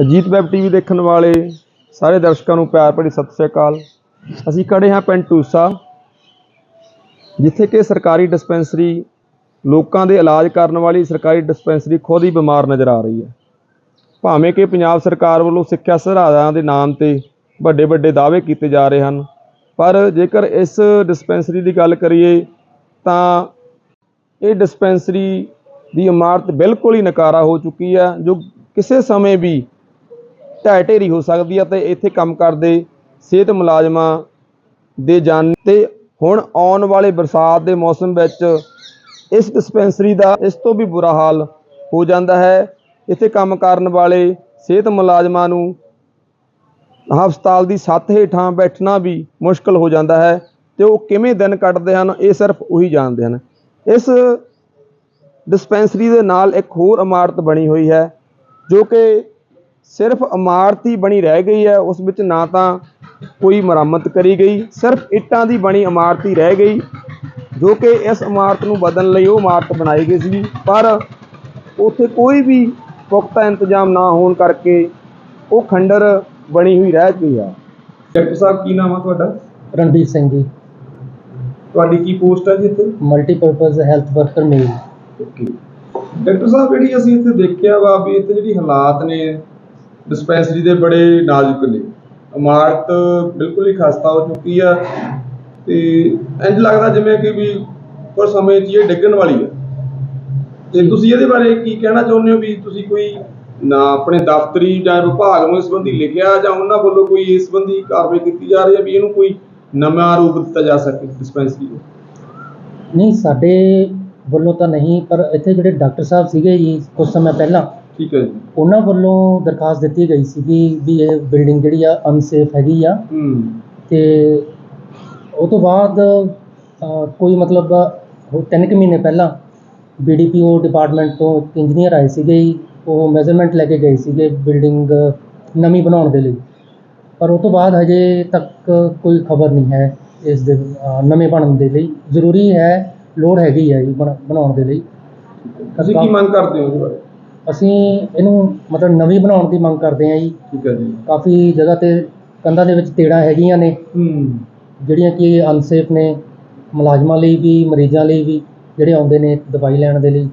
Ajit web TV ਦੇਖਣ ਵਾਲੇ ਸਾਰੇ ਦਰਸ਼ਕਾਂ ਨੂੰ ਪਿਆਰ ਭਰੀ ਸਤਿ ਸ੍ਰੀ ਅਕਾਲ। ਅਸੀਂ ਖੜੇ ਹਾਂ ਪਿੰਡ ਟੂਸਾ ਜਿੱਥੇ ਕਿ ਸਰਕਾਰੀ ਡਿਸਪੈਂਸਰੀ ਲੋਕਾਂ ਦੇ ਇਲਾਜ ਕਰਨ ਵਾਲੀ ਸਰਕਾਰੀ ਡਿਸਪੈਂਸਰੀ ਖੁਦ ਹੀ ਬਿਮਾਰ ਨਜ਼ਰ ਆ ਰਹੀ ਹੈ। ਭਾਵੇਂ ਕਿ ਪੰਜਾਬ ਸਰਕਾਰ ਵੱਲੋਂ ਸਿੱਖਿਆ ਸੁਧਾਰਾਂ ਦੇ ਨਾਮ ਤੇ ਵੱਡੇ ਵੱਡੇ ਦਾਅਵੇ ਕੀਤੇ ਜਾ ਰਹੇ ਹਨ, ਪਰ ਜੇਕਰ ਇਸ ਡਿਸਪੈਂਸਰੀ ਦੀ ਗੱਲ ਕਰੀਏ, ਤਾਂ ਇਹ ਡਿਸਪੈਂਸਰੀ ਦੀ ਇਮਾਰਤ ਬਿਲਕੁਲ ਹੀ ਨਕਾਰਾ ਹੋ ਚੁੱਕੀ ਹੈ, ਜੋ ਕਿਸੇ ਸਮੇਂ ਵੀ ਢਹਿ ਢੇਰੀ ਹੋ ਸਕਦੀ ਹੈ ਤੇ ਇੱਥੇ ਕੰਮ ਕਰਦੇ ਸਿਹਤ ਮੁਲਾਜ਼ਮਾਂ ਦੇ ਜਾਨ ਤੇ ਹੁਣ ਆਉਣ ਵਾਲੇ ਬਰਸਾਤ ਦੇ ਮੌਸਮ ਵਿੱਚ ਇਸ ਡਿਸਪੈਂਸਰੀ ਦਾ ਇਸ ਤੋਂ ਵੀ ਬੁਰਾ ਹਾਲ ਹੋ ਜਾਂਦਾ ਹੈ। ਇੱਥੇ ਕੰਮ ਕਰਨ ਵਾਲੇ ਸਿਹਤ ਮੁਲਾਜ਼ਮਾਂ ਨੂੰ ਹਸਪਤਾਲ ਦੀ ਛੱਤ ਹੇਠਾਂ ਬੈਠਣਾ ਵੀ ਮੁਸ਼ਕਲ ਹੋ ਜਾਂਦਾ ਹੈ ਤੇ ਉਹ ਕਿਵੇਂ ਦਿਨ ਕੱਟਦੇ ਹਨ ਇਹ ਸਿਰਫ ਉਹੀ ਜਾਣਦੇ ਹਨ। ਇਸ ਡਿਸਪੈਂਸਰੀ ਦੇ ਨਾਲ ਇੱਕ ਹੋਰ ਇਮਾਰਤ ਬਣੀ ਹੋਈ ਹੈ ਜੋ ਕਿ ਸਿਰਫ ਇਮਾਰਤ ਹੀ ਬਣੀ ਰਹਿ ਗਈ ਹੈ ਉਸ ਵਿੱਚ ਨਾ ਤਾਂ ਕੋਈ ਮੁਰੰਮਤ ਕਰੀ ਗਈ ਸਿਰਫ ਇੱਟਾਂ ਦੀ ਬਣੀ ਇਮਾਰਤ ਹੀ ਰਹਿ ਗਈ ਜੋ ਕਿ ਇਸ ਇਮਾਰਤ ਨੂੰ ਬਦਲਣ ਲਈ ਉਹ ਇਮਾਰਤ ਬਣਾਈ ਗਈ ਸੀ ਪਰ ਉੱਥੇ ਕੋਈ ਵੀ ਪੁਖਤਾ ਇੰਤਜ਼ਾਮ ਨਾ ਹੋਣ ਕਰਕੇ ਉਹ ਖੰਡਰ ਬਣੀ ਹੋਈ ਰਹਿ ਗਈ ਆ। ਡਾਕਟਰ ਸਾਹਿਬ ਕੀ ਨਾਮ ਆ ਤੁਹਾਡਾ? ਰਣਦੀਪ ਸਿੰਘ ਜੀ। ਤੁਹਾਡੀ ਕੀ ਪੋਸਟ ਹੈ ਜੀ ਇੱਥੇ? Multipurpose health worker male. Okay. Doctor ਸਾਹਿਬ ਜਿਹੜੀ ਅਸੀਂ ਇੱਥੇ ਦੇਖਿਆ ਵਾ ਵੀ ਇੱਥੇ ਜਿਹੜੀ ਹਾਲਾਤ ਨੇ ਡਿਸਪੈਂਸਰੀ ਦੇ ਬੜੇ ਨਾਜ਼ੁਕ ਨੇ। ਇਮਾਰਤ ਬਿਲਕੁਲ ਹੀ ਖਸਤਾ ਹੋ ਚੁੱਕੀ ਆ ਤੇ ਇੰਜ ਲੱਗਦਾ ਜਿਵੇਂ ਕਿ ਵੀ ਕੁਝ ਸਮੇਂ 'ਚ ਇਹ ਡਿੱਗਣ ਵਾਲੀ ਆ। ਤੇ ਤੁਸੀਂ ਇਹਦੇ ਬਾਰੇ ਕੀ ਕਹਿਣਾ ਚਾਹੁੰਦੇ ਹੋ ਵੀ ਤੁਸੀਂ ਕੋਈ ਨਾ ਆਪਣੇ ਦਫ਼ਤਰੀ ਜਾਂ ਵਿਭਾਗ ਨੂੰ ਇਸ ਸੰਬੰਧੀ ਲਿਖਿਆ ਜਾਂ ਉਹਨਾਂ ਵੱਲੋਂ ਕੋਈ ਇਸ ਸੰਬੰਧੀ ਕਾਰਵਾਈ ਕੀਤੀ ਜਾ ਰਹੀ ਹੈ ਵੀ ਇਹਨੂੰ ਕੋਈ ਨਵਾਂ ਰੂਪ ਦਿੱਤਾ ਜਾ ਸਕੇ ਡਿਸਪੈਂਸਰੀ ਨੂੰ? ਨਹੀਂ, ਸਾਡੇ ਵੱਲੋਂ ਤਾਂ ਨਹੀਂ, ਪਰ ਇੱਥੇ ਜਿਹੜੇ ਡਾਕਟਰ ਸਾਹਿਬ ਸੀਗੇ ਜੀ ਕੁਝ ਸਮਾਂ ਪਹਿਲਾਂ ਠੀਕ ਹੈ ਜੀ। ਉਹਨਾਂ ਵੱਲੋਂ ਦਰਖਾਸਤ ਦਿੱਤੀ ਗਈ ਸੀ ਵੀ ਇਹ ਬਿਲਡਿੰਗ ਜਿਹੜੀ ਆ ਅਨਸੇਫ ਹੈਗੀ ਆ। ਹੂੰ। ਤੇ ਉਹ ਤੋਂ ਬਾਅਦ ਅ, ਕੋਈ ਮਤਲਬ ਉਹ ਤਿੰਨ ਕੁ ਮਹੀਨੇ ਪਹਿਲਾਂ ਬੀਡੀਪੀਓ ਡਿਪਾਰਟਮੈਂਟ ਤੋਂ ਇੱਕ ਇੰਜੀਨੀਅਰ ਆਏ ਸੀਗੇ ਜੀ। ਉਹ ਮੈਜ਼ਰਮੈਂਟ ਲੈ ਕੇ ਗਏ ਸੀਗੇ ਬਿਲਡਿੰਗ ਨਵੀਂ ਬਣਾਉਣ ਦੇ ਲਈ। ਪਰ ਉਹ ਤੋਂ ਬਾਅਦ ਹਜੇ ਤੱਕ ਕੋਈ ਖਬਰ ਨਹੀਂ ਹੈ ਇਸ ਦੇ ਅ, ਨਵੇਂ ਬਣਨ ਦੇ ਲਈ। ਜ਼ਰੂਰੀ ਹੈ ਲੋੜ ਹੈਗੀ ਹੈ ਜੀ ਬਣਾ- ਬਣਾਉਣ ਦੇ ਲਈ। ਤੁਸੀਂ ਕੀ ਮੰਗ ਕਰਦੇ ਹੋ ਬਾਰੇ? ਅਸੀਂ ਇਹਨੂੰ ਮਤਲਬ ਨਵੀਂ ਬਣਾਉਣ ਦੀ ਮੰਗ ਕਰਦੇ ਹਾਂ ਜੀ। ਠੀਕ ਹੈ ਜੀ। ਕਾਫੀ ਜਗ੍ਹਾ ਤੇ ਕੰਧਾਂ ਦੇ ਵਿੱਚ ਤੇੜਾਂ ਹੈਗੀਆਂ ਨੇ। ਹੂੰ। ਜਿਹੜੀਆਂ ਕਿ ਅਨਸੇਫ ਨੇ ਮੁਲਾਜ਼ਮਾਂ ਲਈ ਵੀ ਮਰੀਜ਼ਾਂ ਲਈ ਵੀ ਜਿਹੜੇ ਆਉਂਦੇ ਨੇ ਦਵਾਈ ਲੈਣ ਦੇ ਲਈ।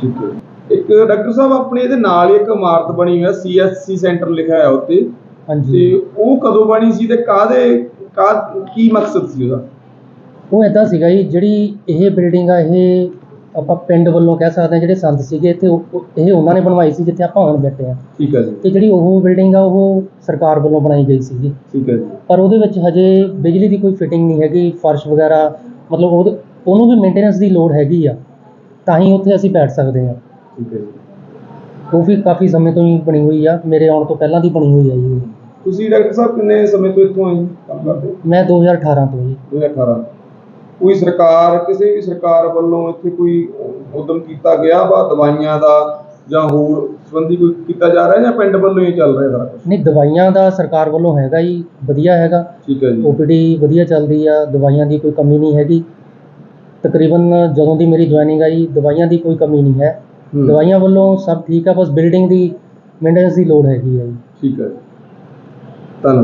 ਠੀਕ ਹੈ। ਇੱਕ ਡਾਕਟਰ ਸਾਹਿਬ ਆਪਣੇ ਇਹਦੇ ਨਾਲ ਹੀ ਇੱਕ ਇਮਾਰਤ ਬਣੀ ਹੋਈ ਹੈ ਸੀਐਸਸੀ ਸੈਂਟਰ ਲਿਖਿਆ ਹੈ ਉੱਤੇ। ਤੇ ਹਾਂਜੀ ਉਹ ਕਦੋਂ ਬਣੀ ਸੀ ਤੇ ਕਾਦੇ ਕਾ ਕੀ ਮਕਸਦ ਸੀ ਉਹਦਾ? ਉਹ ਇਦਾਂ ਸੀਗਾ ਜੀ ਜਿਹੜੀ ਇਹ ਬਿਲਡਿੰਗ ਆ ਇਹ ਆਪਾਂ ਪਿੰਡ ਵੱਲੋਂ ਕਹਿ ਸਕਦੇ ਹਾਂ ਜਿਹੜੇ ਸੰਤ ਸੀਗੇ ਇੱਥੇ ਉਹ- ਉਹ- ਇਹ ਉਹਨਾਂ ਨੇ ਬਣਵਾਈ ਸੀ ਜਿੱਥੇ ਆਪਾਂ ਹੁਣ ਬੈਠੇ ਆ ਠੀਕ ਹੈ ਜੀ। ਤੇ ਜਿਹੜੀ ਉਹ ਬਿਲਡਿੰਗ ਆ ਉਹ ਸਰਕਾਰ ਵੱਲੋਂ ਬਣਾਈ ਗਈ ਸੀਗੀ। ਠੀਕ ਹੈ ਜੀ। ਪਰ ਉਹਦੇ ਵਿੱਚ ਹਜੇ ਬਿਜਲੀ ਦੀ ਕੋਈ ਫਿਟਿੰਗ ਨਹੀਂ ਹੈਗੀ ਫਰਸ਼ ਵਗੈਰਾ ਮਤਲਬ ਉਹਦੇ- ਉਹਨੂੰ ਵੀ ਮੇਨਟੇਨੈਂਸ ਦੀ ਲੋੜ ਹੈਗੀ ਆ। ਤਾਂ ਹੀ ਉੱਥੇ ਅਸੀਂ ਬੈਠ ਸਕਦੇ ਆ ਠੀਕ ਹੈ ਜੀ। ਉਹ ਵੀ ਕਾਫੀ ਸਮੇਂ ਤੋਂ ਹੀ ਬਣੀ ਹੋਈ ਆ। ਮੇਰੇ ਆਉਣ ਤੋਂ ਪਹਿਲਾਂ ਦੀ ਬਣੀ ਹੋਈ ਆ ਜੀ। ਉਹ। ਤੁਸੀਂ ਡਾਕਟਰ ਸਾਹਿਬ ਕਿੰਨੇ ਸਮੇਂ ਤੋਂ ਇੱਥੋਂ ਆਏ ਕੰਮ ਕਰਦੇ? ਹੋ? ਮੈਂ 2018 ਤੋਂ ਜੀ। 2018 ਕੋਈ ਸਰਕਾਰ ਕਿਸੇ ਵੀ ਸਰਕਾਰ ਵੱਲੋਂ ਇੱਥੇ ਕੋਈ ਉਦਮ ਕੀਤਾ ਗਿਆ ਵਾ ਦਵਾਈਆਂ ਦਾ ਜਾਂ ਹੋਰ ਸੰਬੰਧੀ ਕੋਈ ਕੀਤਾ ਜਾ ਰਿਹਾ ਜਾਂ ਪਿੰਡ ਵੱਲੋਂ ਹੀ ਚੱਲ ਰਿਹਾ ਸਾਰਾ ਕੁਛ? ਨਹੀਂ ਦਵਾਈਆਂ ਦਾ ਸਰਕਾਰ ਵੱਲੋਂ ਹੈਗਾ ਜੀ ਵਧੀਆ ਹੈਗਾ। ਠੀਕ ਹੈ ਜੀ। ਓਪੀਡੀ ਵਧੀਆ ਚੱਲਦੀ ਆ ਦਵਾਈਆਂ ਦੀ ਕੋਈ ਕਮੀ ਨਹੀਂ ਹੈਗੀ। ਤਕਰੀਬਨ ਜਦੋਂ ਦੀ ਮੇਰੀ ਜੁਆਇਨਿੰਗ ਆਈ ਦਵਾਈਆਂ ਦੀ ਕੋਈ ਕਮੀ ਨਹੀਂ ਹੈ। ਹੂੰ, ਦਵਾਈਆਂ ਵੱਲੋਂ ਸਭ ਠੀਕ ਆ ਬਸ ਬਿਲਡਿੰਗ ਦੀ ਮੇਨਟੇਨੈਂਸ ਦੀ ਲੋੜ ਹੈਗੀ ਆ ਜੀ। ਠੀਕ ਹੈ। ਧੰਨਵਾਦ।